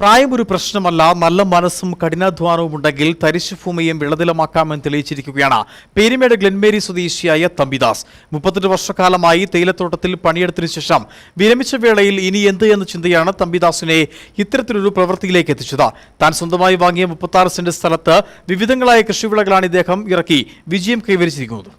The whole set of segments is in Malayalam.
പ്രായം ഒരു പ്രശ്നമല്ല നല്ല മനസ്സും കഠിനാധ്വാനവും ഉണ്ടെങ്കിൽ തരിശുഭൂമിയും വിളതിലമാക്കാമെന്ന് തെളിയിച്ചിരിക്കുകയാണ് പേരിമേട് ഗ്ലെൻമേരി സ്വദേശിയായ തമ്പിദാസ്. മുപ്പത്തെട്ട് വർഷക്കാലമായി തേയിലത്തോട്ടത്തിൽ പണിയെടുത്തതിനു ശേഷം വിരമിച്ച വേളയിൽ ഇനി എന്ത് എന്ന ചിന്തയാണ് തമ്പിദാസിനെ ഇത്തരത്തിലൊരു പ്രവൃത്തിയിലേക്ക് എത്തിച്ചത്. താൻ സ്വന്തമായി വാങ്ങിയ മുപ്പത്തി സെന്റ് സ്ഥലത്ത് വിവിധങ്ങളായ കൃഷിവിളകളാണ് ഇദ്ദേഹം ഇറക്കി വിജയം കൈവരിച്ചിരിക്കുന്നത്.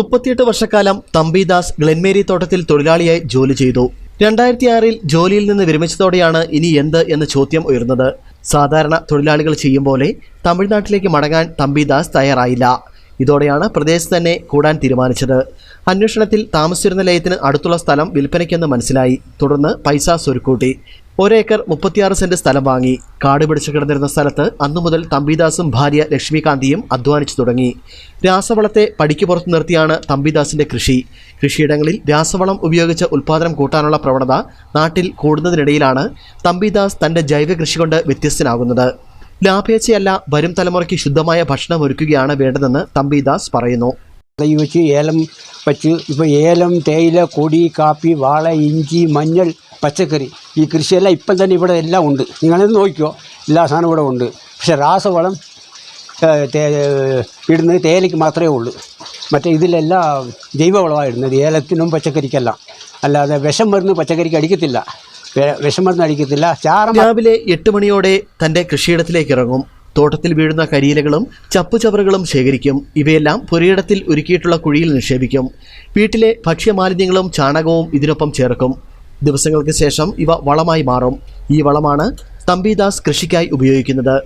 മുപ്പത്തിയെട്ട് വർഷക്കാലം തമ്പിദാസ് ഗ്ലെൻമേരി തോട്ടത്തിൽ തൊഴിലാളിയായി ജോലി ചെയ്തു. രണ്ടായിരത്തി ആറിൽ ജോലിയിൽ നിന്ന് വിരമിച്ചതോടെയാണ് ഇനി എന്ത് എന്ന ചോദ്യം ഉയർന്നത്. സാധാരണ തൊഴിലാളികൾ ചെയ്യും പോലെ തമിഴ്നാട്ടിലേക്ക് മടങ്ങാൻ തമ്പിദാസ് തയ്യാറായില്ല. ഇതോടെയാണ് പ്രദേശത്ത് തന്നെ കൂടാൻ തീരുമാനിച്ചത്. അന്വേഷണത്തിൽ താമസിച്ചിരുന്ന ലയത്തിന് അടുത്തുള്ള സ്ഥലം വിൽപ്പനയ്ക്കെന്ന് മനസ്സിലായി. തുടർന്ന് പൈസ സ്വരുക്കൂട്ടി. ഒരേക്കർ മുപ്പത്തിയാറ് സെന്റ് സ്ഥലം വാങ്ങി. കാട് പിടിച്ചു കിടന്നിരുന്ന സ്ഥലത്ത് അന്നു മുതൽ തമ്പിദാസും ഭാര്യ ലക്ഷ്മികാന്തിയും അധ്വാനിച്ചു തുടങ്ങി. രാസവളത്തെ പടിക്ക് പുറത്തു നിർത്തിയാണ് തമ്പിദാസിന്റെ കൃഷി. കൃഷിയിടങ്ങളിൽ രാസവളം ഉപയോഗിച്ച് ഉൽപ്പാദനം കൂട്ടാനുള്ള പ്രവണത നാട്ടിൽ കൂടുന്നതിനിടയിലാണ് തമ്പിദാസ് തന്റെ ജൈവ കൃഷി കൊണ്ട് വ്യത്യസ്തനാകുന്നത്. ലാഭേച്ഛയല്ല വരും തലമുറയ്ക്ക് ശുദ്ധമായ ഭക്ഷണം ഒരുക്കുകയാണ് വേണ്ടതെന്ന് തമ്പിദാസ് പറയുന്നു. തൈ വെച്ച് ഏലം വെച്ച് ഇപ്പോൾ ഏലം തേയില കൊടി കാപ്പി വാള ഇഞ്ചി മഞ്ഞൾ പച്ചക്കറി ഈ കൃഷിയെല്ലാം ഇപ്പം തന്നെ ഇവിടെ എല്ലാം ഉണ്ട്. നിങ്ങളത് നോക്കിക്കോ എല്ലാ സാധനവും ഇവിടെ ഉണ്ട്. പക്ഷെ രാസവളം ഇടുന്നത് തേയിലയ്ക്ക് മാത്രമേ ഉള്ളൂ. മറ്റേ ഇതിലെല്ലാം ജൈവവളമാണ് ഇടുന്നത് ഏലത്തിനും പച്ചക്കറിക്കെല്ലാം. അല്ലാതെ വിഷം മരുന്ന് പച്ചക്കറിക്ക് അടിക്കത്തില്ല. വിഷം മരുന്ന് അടിക്കത്തില്ല. രാവിലെ എട്ട് മണിയോടെ തന്റെ കൃഷിയിടത്തിലേക്ക് ഇറങ്ങും. തോട്ടത്തിൽ വീഴുന്ന കരിയിലകളും ചപ്പുചവറുകളും ശേഖരിക്കും. ഇവയെല്ലാം പുരയിടത്തിൽ ഒരുക്കിയിട്ടുള്ള കുഴിയിൽ നിക്ഷേപിക്കും. വീട്ടിലെ ഭക്ഷ്യമാലിന്യങ്ങളും ചാണകവും ഇതിനൊപ്പം ചേർക്കും. ദിവസങ്ങൾക്ക് ശേഷം ഇവ വളമായി മാറും. ഈ വളമാണ് തമ്പിദാസ് കൃഷിക്കായി ഉപയോഗിക്കുന്നത്.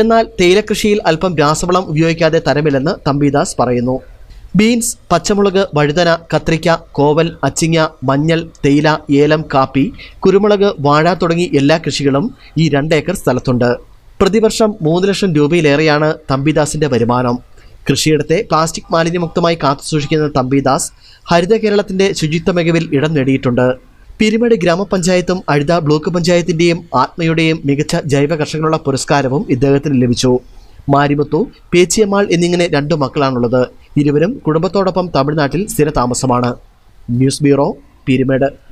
എന്നാൽ തേയിലക്കൃഷിയിൽ അല്പം രാസവളം ഉപയോഗിക്കാതെ തരമില്ലെന്ന് തമ്പിദാസ് പറയുന്നു. ബീൻസ് പച്ചമുളക് വഴുതന കത്രിക്ക കോവൽ അച്ചിങ്ങ മഞ്ഞൾ തേയില ഏലം കാപ്പി കുരുമുളക് വാഴ തുടങ്ങി എല്ലാ കൃഷികളും ഈ രണ്ടേക്കർ സ്ഥലത്തുണ്ട്. പ്രതിവർഷം മൂന്ന് ലക്ഷം രൂപയിലേറെയാണ് തമ്പിദാസിന്റെ വരുമാനം. കൃഷിയിടത്തെ പ്ലാസ്റ്റിക് മാലിന്യമുക്തമായി കാത്തുസൂക്ഷിക്കുന്ന തമ്പിദാസ് ഹരിത കേരളത്തിന്റെ ശുചിത്വ മികവിൽ ഇടം നേടിയിട്ടുണ്ട്. പിരിമേട് ഗ്രാമപഞ്ചായത്തും അഴുത ബ്ലോക്ക് പഞ്ചായത്തിന്റെയും ആത്മയുടെയും മികച്ച ജൈവ കർഷകനുള്ള പുരസ്കാരവും ഇദ്ദേഹത്തിന് ലഭിച്ചു. മാരിമുത്തു പേച്ചിയമ്മാൾ എന്നിങ്ങനെ രണ്ടു മക്കളാണുള്ളത്. ഇരുവരും കുടുംബത്തോടൊപ്പം തമിഴ്നാട്ടിൽ സ്ഥിരതാമസമാണ്. News bureau Peermade.